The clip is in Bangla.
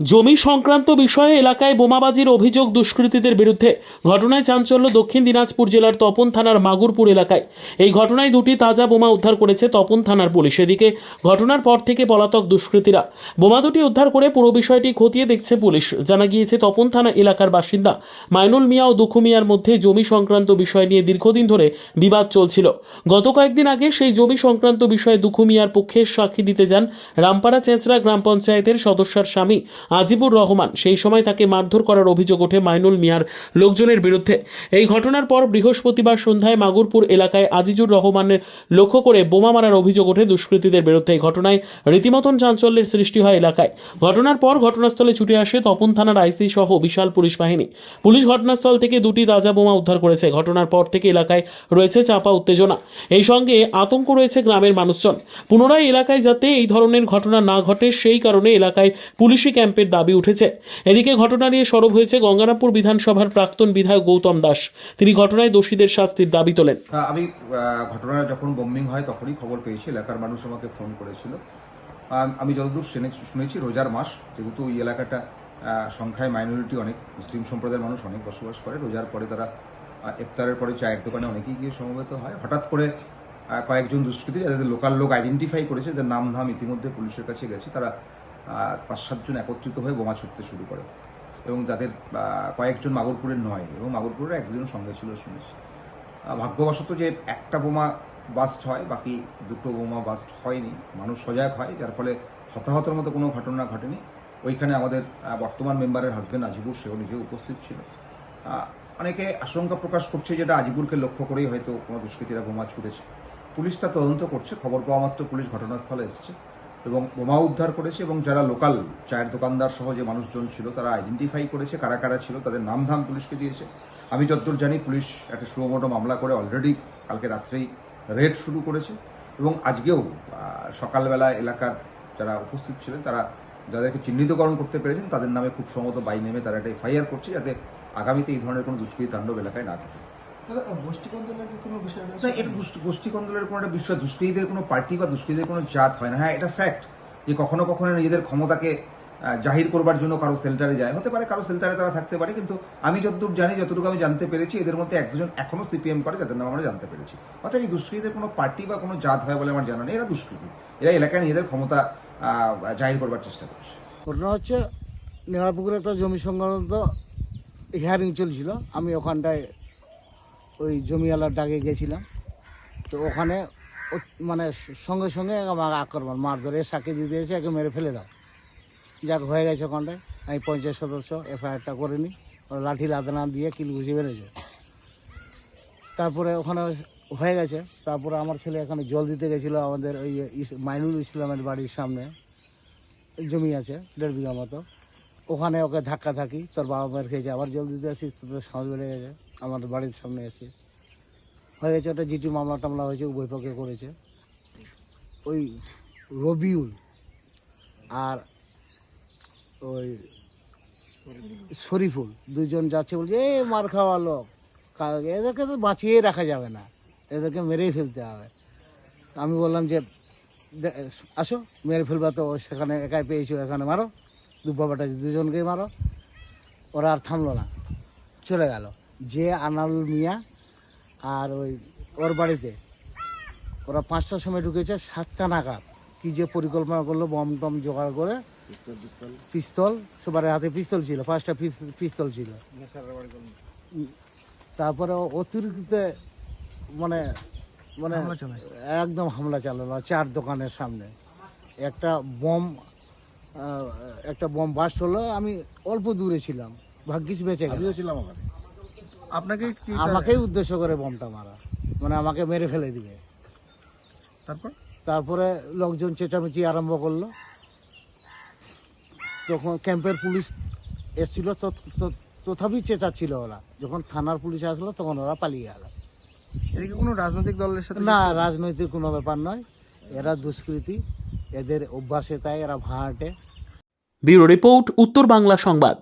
জমি সংক্রান্ত বিষয়ে এলাকায় বোমাবাজির অভিযোগ দুষ্কৃতীদের বিরুদ্ধে ঘটনায় চাঞ্চল্য দক্ষিণ দিনাজপুর জেলার তপন থানার মাগুরপুর এলাকায়। এই ঘটনায় দুটি তাজা বোমা উদ্ধার করেছে তপন থানার পুলিশ। এদিকে ঘটনার পর থেকে পলাতক দুষ্কৃতীরা বোমা দুটি উদ্ধার করে পুরো বিষয়টি খতিয়ে দেখছে পুলিশ। জানা গিয়েছে, তপন থানা এলাকার বাসিন্দা মাইনুল মিয়া ও দুখু মিয়ার মধ্যে জমি সংক্রান্ত বিষয় নিয়ে দীর্ঘদিন ধরে বিবাদ চলছিল। গত কয়েকদিন আগে সেই জমি সংক্রান্ত বিষয়ে দুখু মিয়ার পক্ষে সাক্ষী দিতে যান রামপাড়া চেঁচড়া গ্রাম পঞ্চায়েতের সদস্যার স্বামী আজিবুর রহমান। সেই সময় তাকে মারধর করার অভিযোগ ওঠে মাইনুল মিয়ার লোকজনের বিরুদ্ধে। এই ঘটনার পর বৃহস্পতিবার সন্ধ্যায় মাগুরপুর এলাকায় আজিজুর রহমানের লক্ষ্য করে বোমা মারার অভিযোগ ওঠে দুষ্কৃতীদের বিরুদ্ধে। এই ঘটনায় রীতিমতন চাঞ্চল্যের সৃষ্টি হয় এলাকায়। ঘটনার পর ঘটনাস্থলে ছুটে আসে তপন থানার আইসি সহ বিশাল পুলিশ বাহিনী। পুলিশ ঘটনাস্থল থেকে দুটি তাজা বোমা উদ্ধার করেছে। ঘটনার পর থেকে এলাকায় রয়েছে চাপা উত্তেজনা। এই সঙ্গে আতঙ্ক রয়েছে গ্রামের মানুষজন। পুনরায় এলাকায় যাতে এই ধরনের ঘটনা না ঘটে, সেই কারণে এলাকায় পুলিশি ক্যাম্পের দাবি উঠেছে। এদিকে ঘটনা নিয়ে সরব হয়েছে গঙ্গারামপুর বিধানসভার প্রাক্তন বিধায়ক গৌতম দাস। তিনি ঘটনায় দোষীদের শাস্তির দাবি তোলেন। আমি ঘটনা যখন বোম্বিং হয় তখনই খবর পেয়েছি। এলাকার মানুষ আমাকে ফোন করেছিল। আমি যতদূর শুনে- শুনেছি, রোজার মাস, যেহেতু ওই এলাকাটা সংখ্যায় মাইনরিটি অনেক, মুসলিম সম্প্রদায়ের মানুষ অনেক বসবাস করে। রোজার পরে তারা ইফতারের পরে চায়ের দোকানে অনেকেই গিয়ে সমবেত হয়। হঠাৎ করে কয়েকজন দুষ্কৃতী, যাদের লোকাল লোক আইডেন্টিফাই করেছে, যাদের নাম ধাম ইতিমধ্যে পুলিশের কাছে গেছে, তারা পাঁচ সাতজন একত্রিত হয়ে বোমা ছুটতে শুরু করে। এবং যাদের কয়েকজন মাগুরপুরের নয়, এবং মাগুরপুরের একজন সঙ্গে ছিল শুনেছি ভাগ্যবশত যে একটা বোমা বাস্ট হয়, বাকি দুটো বোমা বাস্ট হয়নি, মানুষ সজাগ হয়, যার ফলে হতাহতের মতো কোনো ঘটনা ঘটেনি। ওইখানে আমাদের বর্তমান মেম্বারের হাজবেন্ড আজিবুর, সেও নিজে উপস্থিত ছিল। অনেকে আশঙ্কা প্রকাশ করছে যেটা আজিবুরকে লক্ষ্য করেই হয়তো কোনো দুষ্কৃতীরা বোমা ছুটেছে। পুলিশ তা তদন্ত করছে, খবর পাওয়া মাত্র পুলিশ ঘটনাস্থলে এসেছে। এবং বোমা উদ্ধার করেছে এবং যারা লোকাল চায়ের দোকানদার সহ যে মানুষজন ছিল, তারা আইডেন্টিফাই করেছে, কারা কারা ছিল, তাদের নাম ধাম পুলিশকে দিয়েছে। আমি যতদূর জানি, পুলিশ একটা সুমোটো মামলা করে অলরেডি কালকে রাত্রেই রেড শুরু করেছে এবং আজকেও সকালবেলা এলাকার যারা উপস্থিত ছিলেন, তারা যাদেরকে চিহ্নিতকরণ করতে পেরেছেন, তাদের নামে খুব সম্ভবত বাই নেমে তারা একটা এফআইআর করছে যাতে আগামীতে এই ধরনের কোনো দুষ্কৃতি তাণ্ডব এলাকায় না ঘটে। দাদা গোষ্ঠী কন্দলের কোনো বিষয় না এটা গোষ্ঠী কন্দলের কোনো একটা বিষয় দুষ্কৃতীদের কোনো পার্টি বা দুষ্কৃতীদের কোনো জাত হয় না। হ্যাঁ এটা ফ্যাক্ট যে কখনো কখনো নিজেদের ক্ষমতাকে জাহির করবার জন্য কারও সেল্টারে যায়। হতে পারে কারও সেল্টারে তারা থাকতে পারে কিন্তু আমি যতদূর জানি যতটুকু আমি জানতে পেরেছি এদের মধ্যে একজন এখনও সিপিএম করে যাদের নাম আমরা জানতে পেরেছি। অর্থাৎ এই দুষ্কৃতীদের কোনো পার্টি বা কোনো জাত হয় বলে আমার জানা নেই এরা দুষ্কৃতী। এরা এলাকায় নিজেদের ক্ষমতা জাহির করবার চেষ্টা করছে। ঘটনা হচ্ছে নেওয়াপুকুরে একটা জমি সংক্রান্ত হিয়ারিং চলছিল। আমি ওখানটায় ওই জমিওয়ালার ডাকে গেছিলাম। তো ওখানে মানে সঙ্গে সঙ্গে আমার আক্রমণ মার ধরে সাক্ষী দিতে এসে একে মেরে ফেলে দাও। যাক, হয়ে গেছে ওখানটায় আমি পঞ্চায়েত সদস্য, এফআইআরটা করে নিই। ও লাঠি লাদানা দিয়ে কিল ঘুষি বেড়েছে তারপরে ওখানে হয়ে গেছে। তারপরে আমার ছেলে এখানে জল দিতে গেছিল আমাদের ওই মাইনুল ইসলামের বাড়ির সামনে। জমি আছে, দেড় বিঘা মতো। ওখানে ওকে ধাক্কা থাকি তোর বাবা মায়ের খেয়েছে, আবার জল দিতে আসি তোদের সাহস বেড়ে গেছে। আমার বাড়ির সামনে এসে হয়ে গেছে ওটা জিটি মামলা টামলা হয়েছে, উভয় পক্ষে করেছে। ওই রবিউল আর ওই শরীফুল দুজন যাচ্ছে বলছে, এ, মার খাওয়া লোক। এদেরকে তো বাঁচিয়ে রাখা যাবে না, এদেরকে মেরেই ফেলতে হবে। আমি বললাম যে আসো, মেরে ফেলবা তো, সেখানে একাই পেয়েছ, এখানে মারো দু বাবাটা দুজনকেই মারো। ওরা আর থামলো না, চলে গেল। যে আনারুল মিয়া আর ওই ওর বাড়িতে। ওরা পাঁচটার সময় ঢুকেছে সাতটা নাগাদ। কি যে পরিকল্পনা করল বম টম জোগাড় করে পিস্তল সবার হাতে পিস্তল ছিল পাঁচটা পিস- পিস্তল ছিল। তারপরে অতিরিক্ত মানে মানে একদম হামলা চালালো চার দোকানের সামনে। একটা বম একটা বম বাস্ট হলো আমি অল্প দূরে ছিলাম ভাগ্যিস বেঁচে গেল। ছিলাম ওখানে। আপনাকে কি আমাকেই উদ্দেশ্য করে বোমটা মারা। মানে আমাকে মেরে ফেলে দিবে। তারপর? তারপরে লোকজন চেঁচামেচি আরম্ভ করল। তখন ক্যাম্পের পুলিশ এসছিল তথাপি চেঁচাচ্ছিল ওরা। যখন থানার পুলিশ আসলো তখন ওরা পালিয়ে গেল। এটা কি কোনো রাজনৈতিক দলের সাথে না রাজনৈতিক কোনো ব্যাপার নয়। এরা দুষ্কৃতি। এদের অভ্যাসে তাই এরা ভাড়াটে ব্যুরো রিপোর্ট উত্তর বাংলা সংবাদ।